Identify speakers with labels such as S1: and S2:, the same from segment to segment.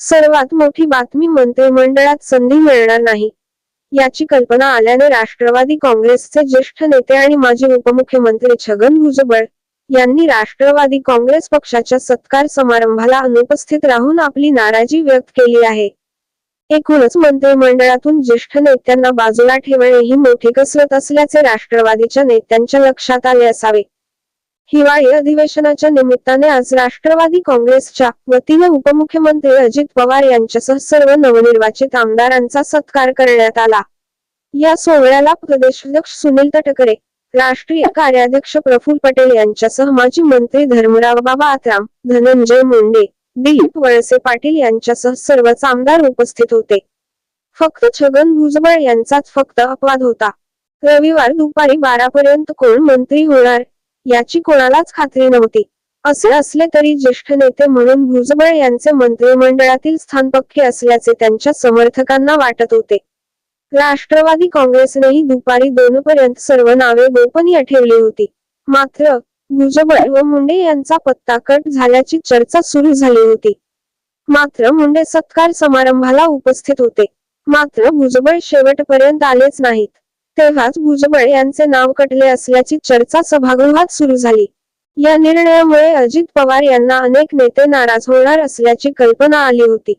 S1: सर्वात मोठी बातमी मंत्रिमंडळात संधी मिळणार नाही. याची कल्पना आल्याने राष्ट्रवादी काँग्रेसचे ज्येष्ठ नेते आणि माजी उपमुख्यमंत्री छगन भुजबळ यांनी राष्ट्रवादी काँग्रेस पक्षाच्या सत्कार समारंभाला अनुपस्थित राहून आपली नाराजी व्यक्त केली आहे. एकूणच मंत्रिमंडळातून ज्येष्ठ नेत्यांना बाजूला ठेवणे ही मोठी कसरत असल्याचे राष्ट्रवादीच्या नेत्यांच्या लक्षात आले असावे. हिवाळी अधिवेशनाच्या निमित्ताने आज राष्ट्रवादी काँग्रेसच्या वतीने उपमुख्यमंत्री अजित पवार यांच्यासह सर्व नवनिर्वाचित आमदारांचा सत्कार करण्यात आला. या सोहळ्याला प्रदेशाध्यक्ष सुनील तटकरे राष्ट्रीय कार्याध्यक्ष प्रफुल्ल पटेल यांच्यासह माजी मंत्री धर्मराव बाबा आत्राम धनंजय मुंडे दिलीप वळसे पाटील यांच्यासह सर्वच आमदार उपस्थित होते. फक्त छगन भुजबळ यांचाच फक्त अपवाद होता. रविवार दुपारी बारा पर्यंत कोण मंत्री होणार? याची कोणालाच खात्री नव्हती. असे असले तरी ज्येष्ठ नेते म्हणून भुजबळ यांचे मंत्रिमंडळातील स्थान पक्के असल्याचे त्यांच्या समर्थकांना वाटत होते. राष्ट्रवादी काँग्रेसनेही दुपारी दोन पर्यंत सर्व नावे गोपनीय ठेवली होती. मात्र भुजबळ व मुंडे यांचा पत्ता कट झाल्याची चर्चा सुरू झाली होती. मात्र मुंडे सत्कार समारंभाला उपस्थित होते. मात्र भुजबळ शेवटपर्यंत आलेच नाहीत. तेव्हाच भुजबळ यांचे नाव कटले असल्याची चर्चा सभागृहात सुरू झाली. या निर्णयामुळे अजित पवार यांना अनेक नेते नाराज होणार असल्याची कल्पना आली होती.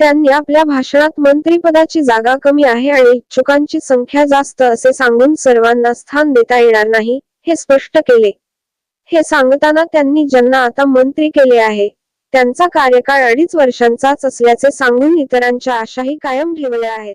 S1: त्यांनी आपल्या भाषणात मंत्रीपदाची जागा कमी आहे आणि इच्छुकांची संख्या जास्त असे सांगून सर्वांना स्थान देता येणार नाही हे स्पष्ट केले. हे सांगताना त्यांनी ज्यांना आता मंत्री केले आहे त्यांचा कार्यकाळ अडीच वर्षांचाच असल्याचे सांगून इतरांच्या आशाही कायम ठेवल्या आहेत.